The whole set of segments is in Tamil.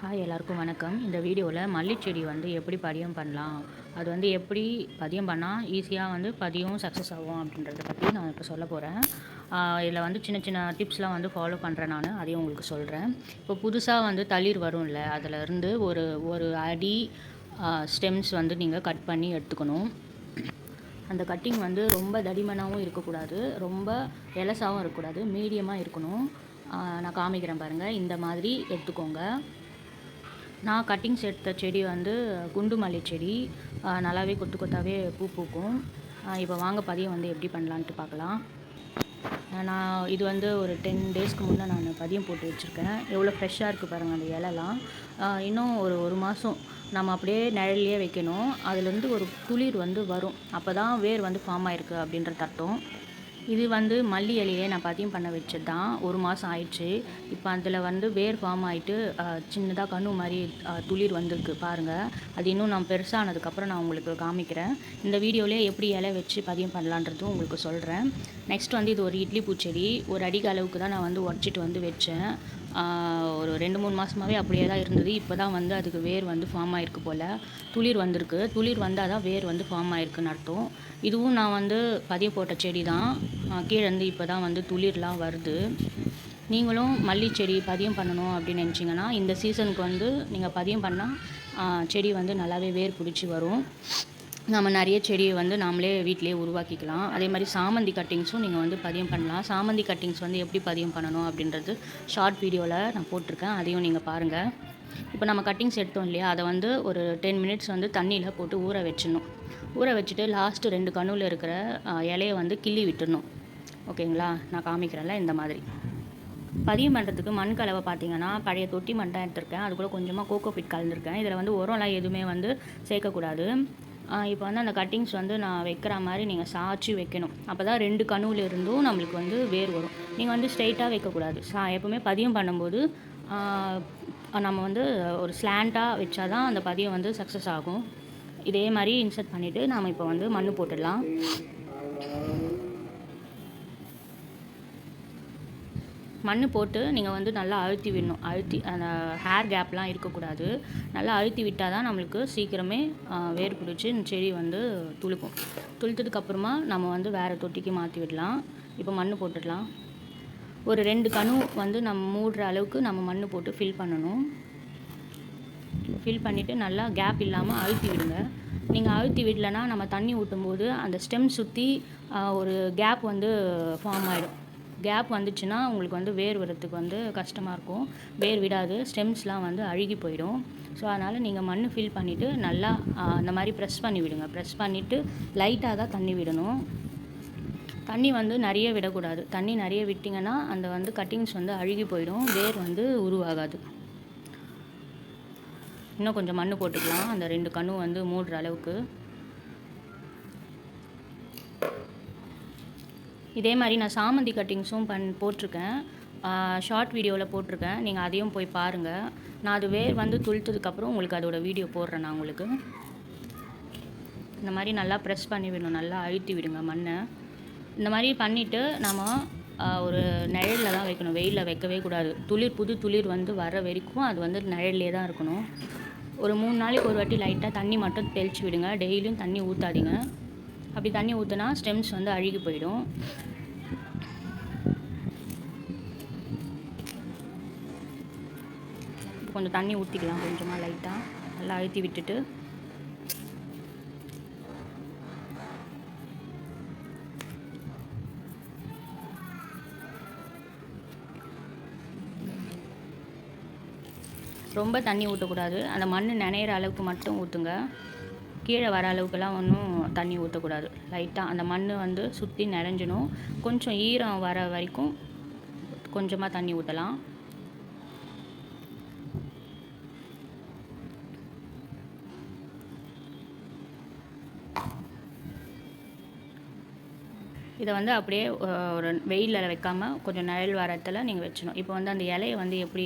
ஹாய் எல்லாருக்கும் வணக்கம். இந்த வீடியோவில் மல்லிச்செடி வந்து எப்படி பதியம் பண்ணலாம்? அது வந்து எப்படி பதியம் பண்ணால் ஈஸியாக வந்து பதியம் சக்ஸஸ் ஆகும் அப்படின்றத பற்றி நான் இப்போ சொல்ல போகிறேன் இதில் வந்து சின்ன சின்ன டிப்ஸ்லாம் வந்து ஃபாலோ பண்ணுறேன் நான். அதையும் உங்களுக்கு சொல்கிறேன் இப்போ புதுசாக வந்து தளிர் வரும்ல அதில் இருந்து ஒரு ஒரு அடி ஸ்டெம்ஸ் வந்து நீங்கள் கட் பண்ணி எடுத்துக்கணும். அந்த கட்டிங் வந்து ரொம்ப தடிமனாகவும் இருக்கக்கூடாது. ரொம்ப எலசாகவும் இருக்கக்கூடாது. மீடியமாக இருக்கணும். நான் காமிக்கிறேன் பாருங்கள் இந்த மாதிரி எடுத்துக்கோங்க. நான் கட்டிங்ஸ் எடுத்த செடி வந்து குண்டு மல்லி செடி. நல்லாவே கொத்து கொத்தாவே பூ பூக்கும். இப்போ வாங்க பதியம் வந்து எப்படி பண்ணலான்ட்டு பார்க்கலாம் நான் இது வந்து ஒரு டென் டேஸ்க்கு முன்னே நான் பதியம் போட்டு வச்சுருக்கேன். எவ்வளோ ஃப்ரெஷ்ஷாக இருக்குது பாருங்கள் அந்த இலைலாம். இன்னும் ஒரு ஒரு மாதம் நம்ம அப்படியே நிழல்லையே வைக்கணும். அதுலேருந்து ஒரு துளிர் வந்து வரும். அப்போ தான் வேர் வந்து ஃபார்ம் ஆயிருக்கு அப்படின்ற தட்டம் இது வந்து மல்லி இலையிலே நான் பதியம் பண்ண வச்சது தான் ஒரு மாதம் ஆயிடுச்சு. இப்போ அதில் வந்து வேர் ஃபார்ம் ஆகிட்டு சின்னதாக கண்ணு மாதிரி துளிர் வந்திருக்கு பாருங்கள் அது இன்னும் நான் பெருசானதுக்கப்புறம் நான் உங்களுக்கு காமிக்கிறேன். இந்த வீடியோவிலே எப்படி இலை வச்சு பதியம் பண்ணலான்றதும் உங்களுக்கு சொல்கிறேன் நெக்ஸ்ட் வந்து இது ஒரு இட்லி பூச்செடி. ஒரு அடிக்கு அளவுக்கு தான் நான் வந்து உடச்சிட்டு வந்து வச்சேன். ஒரு ரெண்டு மூணு மாதமாகவே அப்படியே தான் இருந்தது. இப்போ தான் வந்து அதுக்கு வேர் வந்து ஃபார்ம் ஆகிருக்கு போல். துளிர் வந்திருக்கு. துளிர் வந்தால் தான் வேர் வந்து ஃபார்ம் ஆகிருக்குன்னு அர்த்தம். இதுவும் நான் வந்து பதிய போட்ட செடி தான். கீழேருந்து இப்போ தான் வந்து துளிர்லாம் வருது. நீங்களும் மல்லி செடி பதியம் பண்ணணும் அப்படின்னு நினச்சிங்கன்னா இந்த சீசனுக்கு வந்து நீங்கள் பதியம் பண்ணால் செடி வந்து நல்லாவே வேர் பிடிச்சி வரும். நம்ம நிறைய செடியை வந்து நாமளே வீட்டிலேயே உருவாக்கிக்கலாம். அதே மாதிரி சாமந்தி கட்டிங்ஸும் நீங்கள் வந்து பதியம் பண்ணலாம். சாமந்தி கட்டிங்ஸ் வந்து எப்படி பதியம் பண்ணணும் அப்படின்றது ஷார்ட் வீடியோவில் நான் போட்டிருக்கேன். அதையும் நீங்கள் பாருங்கள் இப்போ நம்ம கட்டிங்ஸ் எடுத்தோம் இல்லையா? அதை வந்து ஒரு டென் மினிட்ஸ் வந்து தண்ணியில் போட்டு ஊற வச்சிடணும். ஊற வச்சுட்டு லாஸ்ட்டு ரெண்டு கணுவில் இருக்கிற இலையை வந்து கிள்ளி விட்டுடணும். ஓகேங்களா? நான் காமிக்கிறேன்ல இந்த மாதிரி. பதியம் பண்ணுறதுக்கு மண் கலவை பார்த்தீங்கன்னா பழைய தொட்டி மண் தான் எடுத்திருக்கேன் அதுக்குள்ளே கொஞ்சமாக கோகோ பிட் கலந்துருக்கேன். இதில் வந்து உரம்லாம் எதுவுமே வந்து சேர்க்கக்கூடாது. இப்போ வந்து அந்த கட்டிங்ஸ் வந்து நான் வைக்கிற மாதிரி நீங்கள் சாய்ச்சி வைக்கணும். அப்போ தான் ரெண்டு கணுவில் இருந்தும் நம்மளுக்கு வந்து வேர் வரும். நீங்கள் வந்து ஸ்ட்ரைட்டாக வைக்கக்கூடாது. சா எப்போவுமே பதியம் பண்ணும்போது நம்ம வந்து ஒரு ஸ்லாண்டாக வச்சா தான் அந்த பதியம் வந்து சக்ஸஸ் ஆகும். இதே மாதிரி இன்சர்ட் பண்ணிவிட்டு நாம் இப்போ வந்து மண் போட்டுடலாம். மண் போட்டு நீங்கள் வந்து நல்லா அழுத்தி விடணும். அழுத்தி அந்த ஹேர் கேப்லாம் இருக்கக்கூடாது. நல்லா அழுத்தி விட்டால் தான் நம்மளுக்கு சீக்கிரமே வேர் பிடிச்சி இந்த செடி வந்து துளுக்கும். துளுத்ததுக்கப்புறமா நம்ம வந்து வேறு தொட்டிக்கு மாற்றி விடலாம். இப்போ மண் போட்டுடலாம். ஒரு ரெண்டு கணு வந்து நம்ம மூடுற அளவுக்கு நம்ம மண் போட்டு ஃபில் பண்ணணும். ஃபில் பண்ணிவிட்டு நல்லா கேப் இல்லாமல் அழுத்தி விடுங்க. நீங்கள் அழுத்தி விடலைன்னா நம்ம தண்ணி ஊற்றும்போது அந்த ஸ்டெம் சுற்றி ஒரு கேப் வந்து ஃபார்ம் ஆகிடும் கேப் வந்துச்சுன்னா உங்களுக்கு வந்து வேர் விடுறதுக்கு வந்து கஷ்டமாக இருக்கும். வேர் விடாது. ஸ்டெம்ஸ்லாம் வந்து அழுகி போயிடும். ஸோ அதனால் நீங்கள் மண் ஃபில் பண்ணிவிட்டு நல்லா அந்த மாதிரி ப்ரெஸ் பண்ணி விடுங்க. ப்ரெஸ் பண்ணிவிட்டு லைட்டாக தான் தண்ணி விடணும். தண்ணி வந்து நிறைய விடக்கூடாது. தண்ணி நிறைய விட்டிங்கன்னா அந்த வந்து கட்டிங்ஸ் வந்து அழுகி போயிடும். வேர் வந்து உருவாகாது. இன்னும் கொஞ்சம் மண் போட்டுக்கலாம். அந்த ரெண்டு கண்ணு வந்து மூடுற அளவுக்கு. இதே மாதிரி நான் சாமந்தி கட்டிங்ஸும் பண் போட்டிருக்கேன். ஷார்ட் வீடியோவில் போட்டிருக்கேன். நீங்கள் அதையும் போய் பாருங்கள் நான் அது வேர் வந்து துளுத்ததுக்கப்புறம் உங்களுக்கு அதோடய வீடியோ போடுறேன் நான் உங்களுக்கு. இந்த மாதிரி நல்லா ப்ரெஸ் பண்ணி விடணும். நல்லா அழுத்தி விடுங்க மண்ணை. இந்த மாதிரி பண்ணிவிட்டு நம்ம ஒரு நிழலில் தான் வைக்கணும். வெயிலில் வைக்கவே கூடாது. துளிர் புது துளிர் வந்து வர வரைக்கும் அது வந்து நிழல்லே தான் இருக்கணும். ஒரு மூணு நாளைக்கு ஒரு வாட்டி லைட்டாக தண்ணி மட்டும் தெளித்து விடுங்க. டெய்லியும் தண்ணி ஊற்றாதீங்க அப்படி தண்ணி ஊற்றினா ஸ்டெம்ஸ் வந்து அழுகி போயிடும். கொஞ்சம் தண்ணி ஊற்றிக்கலாம் கொஞ்சமாக லைட்டாக நல்லா அழுத்தி விட்டுட்டு. ரொம்ப தண்ணி ஊற்றக்கூடாது அந்த மண் நினைகிற அளவுக்கு மட்டும் ஊற்றுங்க கீழே வர அளவுக்குலாம் ஒன்றும் தண்ணி ஊற்றக்கூடாது லைட்டாக அந்த மண் வந்து சுற்றி நிறைஞ்சணும் கொஞ்சம் ஈரம் வர வரைக்கும் கொஞ்சமாக தண்ணி ஊற்றலாம் இதை வந்து அப்படியே ஒரு வெயிலில் வைக்காமல் கொஞ்சம் நிழல் வரத்தில் நீங்கள் வச்சணும் இப்போ வந்து அந்த இலையை வந்து எப்படி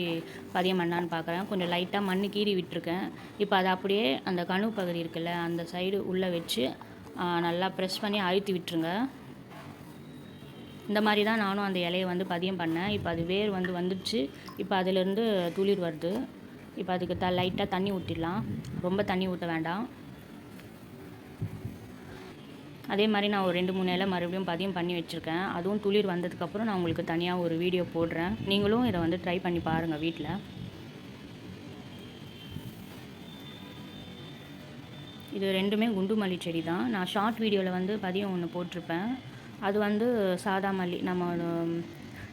பதியம் பண்ணான்னு பார்க்குறேன் கொஞ்சம் லைட்டாக மண் கீறி விட்டுருக்கேன். இப்போ அதை அப்படியே அந்த கணு பகுதி இருக்குல்ல அந்த சைடு உள்ளே வச்சு நல்லா ப்ரெஸ் பண்ணி அழுத்தி விட்டுருங்க. இந்த மாதிரி தான் நானும் அந்த இலையை வந்து பதியம் பண்ணேன். இப்போ அது வேர் வந்து வந்துடுச்சு. இப்போ அதிலேருந்து துளிர் வருது. இப்போ அதுக்கு த லைட்டாக தண்ணி ஊற்றிடலாம் ரொம்ப தண்ணி ஊற்ற வேண்டாம். அதே மாதிரி நான் ஒரு ரெண்டு மூணு இலை மறுபடியும் பதியம் பண்ணி வச்சுருக்கேன். அதுவும் துளிர் வந்ததுக்கப்புறம் நான் உங்களுக்கு தனியாக ஒரு வீடியோ போடுறேன். நீங்களும் இதை வந்து ட்ரை பண்ணி பாருங்கள் வீட்டில் இது ரெண்டுமே குண்டு மல்லி செடி தான். நான் ஷார்ட் வீடியோவில் வந்து பதியம் ஒன்று போட்டிருப்பேன். அது வந்து சாதா மல்லி நம்ம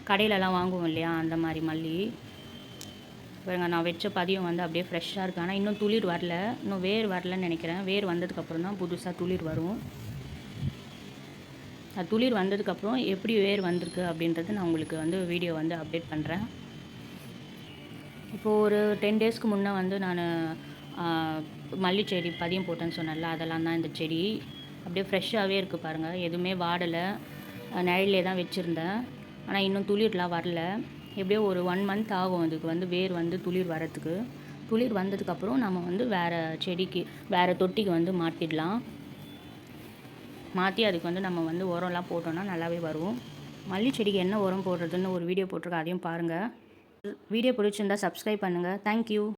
கடையிலலாம் வாங்குவோம் இல்லையா அந்த மாதிரி மல்லி. பாருங்க நான் வச்ச பதியம் வந்து அப்படியே ஃப்ரெஷ்ஷாக இருக்குது ஆனால் இன்னும் துளிர் வரல. இன்னும் வேர் வரலன்னு நினைக்கிறேன். வேர் வந்ததுக்கப்புறம் தான் புதுசாக துளிர் வரும். துளிர் வந்ததுக்கப்புறம் எப்படி வேர் வந்திருக்கு அப்படின்றது நான் உங்களுக்கு வந்து வீடியோ வந்து அப்டேட் பண்ணுறேன் இப்போது ஒரு டென் டேஸ்க்கு முன்னே வந்து நான் மல்லி செடி பதியம் போட்டேன்னு சொன்னேன்ல அதெல்லாம் தான் இந்த செடி. அப்படியே ஃப்ரெஷ்ஷாகவே இருக்குது பாருங்கள் எதுவுமே வாடலை. நிழலே தான் வச்சுருந்தேன். ஆனால் இன்னும் துளிர்லாம் வரல. எப்படியோ ஒரு ஒன் மந்த் ஆகும் அதுக்கு வந்து வேர் வந்து துளிர் வரத்துக்கு. துளிர் வந்ததுக்கப்புறம் நம்ம வந்து வேறு செடிக்கு வேறு தொட்டிக்கு வந்து மாற்றிடலாம் மாற்றி அதுக்கு வந்து நம்ம வந்து உரம்லாம் போட்டோம்னா நல்லாவே வரும். மல்லி செடிக்கு என்ன உரம் போடுறதுன்னு ஒரு வீடியோ போட்டிருக்கேன் அதையும் பாருங்கள் வீடியோ பிடிச்சிருந்தா சப்ஸ்கிரைப் பண்ணுங்கள் தேங்க்யூ